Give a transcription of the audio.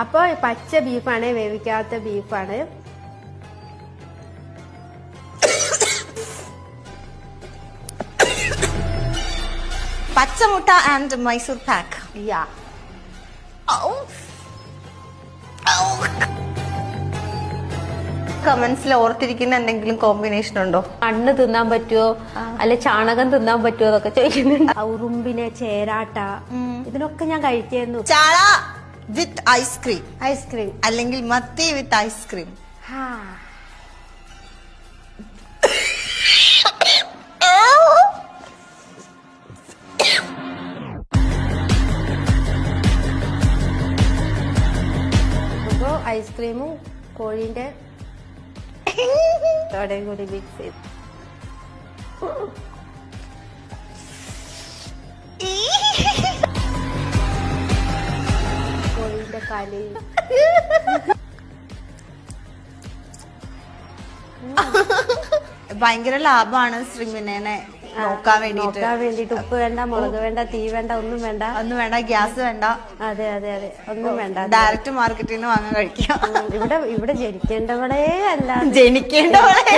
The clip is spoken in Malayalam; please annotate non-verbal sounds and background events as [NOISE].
അപ്പൊ പച്ച ബീഫാണ് വേവിക്കാത്ത ബീഫാണ്. പച്ചമുട്ട ആൻഡ് മൈസൂർ പാക്ക്. യാ. കമന്റ്സിൽ ഓർത്തിരിക്കുന്ന എന്തെങ്കിലും കോമ്പിനേഷൻ ഉണ്ടോ? മണ്ണ് തിന്നാൻ പറ്റുമോ അല്ലെ ചാണകം തിന്നാൻ പറ്റുമോ എന്നൊക്കെ ചോദിക്കുന്നുണ്ട്. ഉറുമ്പിനെ ചേരാട്ട. ഇതിനൊക്കെ ഞാൻ കഴിക്കുന്നു ചാള. വിത്ത് ഐസ്ക്രീം ഐസ്ക്രീം അല്ലെങ്കിൽ മത്തി വിത്ത് ഐസ്ക്രീം ഐസ്ക്രീമും കോഴിന്റെ [LAUGHS] തോടയും കൂടി മിക്സ് ചെയ്ത്. കലയും ഭയങ്കര ലാഭമാണ് ശ്രീമിനെ നോക്കാൻ വേണ്ടിട്ട് നോക്കാൻ വേണ്ടിട്ട് ഉപ്പ് വേണ്ട മുളക് വേണ്ട തീ വേണ്ട ഒന്നും വേണ്ട. ഒന്നും വേണ്ട ഗ്യാസ് വേണ്ട. അതെ അതെ അതെ. ഒന്നും വേണ്ട ഡയറക്റ്റ് മാർക്കറ്റിൽ നിന്ന് വാങ്ങാൻ കഴിക്കാം. ഇവിടെ ഇവിടെ ജനിക്കേണ്ടവളേ അല്ല ജനിക്കേണ്ടവളെ.